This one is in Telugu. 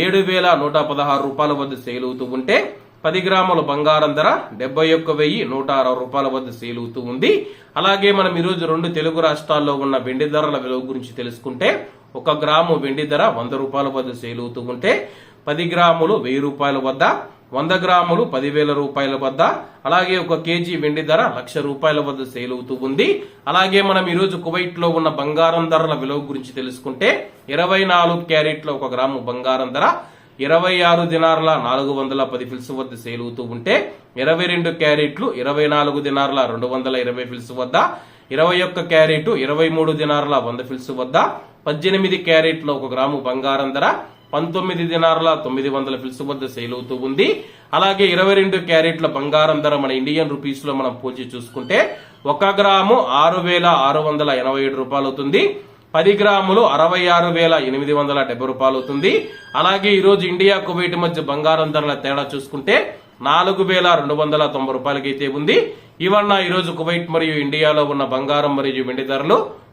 ఏడు వేల నూట పదహారు రూపాయల వద్ద సేల్ అవుతూ ఉంటే పది గ్రాముల బంగారం ధర డెబ్బై ఒక్క వెయ్యి నూట అరవై రూపాయల వద్ద సేల్ అవుతూ ఉంది. అలాగే మనం ఈరోజు రెండు తెలుగు రాష్ట్రాల్లో ఉన్న వెండి ధరల విలువ గురించి తెలుసుకుంటే ఒక గ్రాము వెండి ధర వంద రూపాయల వద్ద సేల్ అవుతూ ఉంటే పది గ్రాములు వెయ్యి రూపాయల వద్ద వంద గ్రాములు పదివేల రూపాయల వద్ద అలాగే ఒక కేజీ వెండి ధర లక్ష రూపాయల వద్ద సేల్ అవుతూ ఉంది. అలాగే మనం ఈరోజు కువైట్లో ఉన్న బంగారం ధరల విలువ గురించి తెలుసుకుంటే ఇరవై నాలుగు క్యారెట్ల ఒక గ్రాము బంగారం ధర ఇరవై ఆరు దినార్ల నాలుగు వందల పది ఫిల్స్ వద్ద సేల్ అవుతూ ఉంటే ఇరవై రెండు క్యారెట్లు ఇరవై నాలుగు దినార్ల రెండు వందల ఇరవై ఫిల్స్ వద్ద ఇరవై ఒక్క క్యారెట్ ఇరవై మూడు దినార్ల వంద ఫిల్స్ వద్ద పద్దెనిమిది క్యారెట్ల ఒక గ్రాము బంగారం ధర పంతొమ్మిది దినారుల తొమ్మిది వందల పిలుసు వద్ద సేల్ అవుతూ ఉంది. అలాగే ఇరవై రెండు క్యారెట్ల బంగారం ధర మన ఇండియన్ రూపీస్లో మనం పోల్చి చూసుకుంటే ఒక గ్రాము ఆరు వేల ఆరు వందల ఎనభై ఏడు రూపాయలు అవుతుంది. పది గ్రాములు అరవై ఆరు వేల ఎనిమిది వందల డెబ్బై రూపాయలు అవుతుంది. అలాగే ఈ రోజు ఇండియా కువైట్ మధ్య బంగారం ధరల తేడా చూసుకుంటే నాలుగు వేల రెండు వందల తొంభై రూపాయలకైతే ఉంది. ఇవన్న ఈ రోజు కువైట్ మరియు ఇండియాలో ఉన్న బంగారం మరియు వెండి ధరలు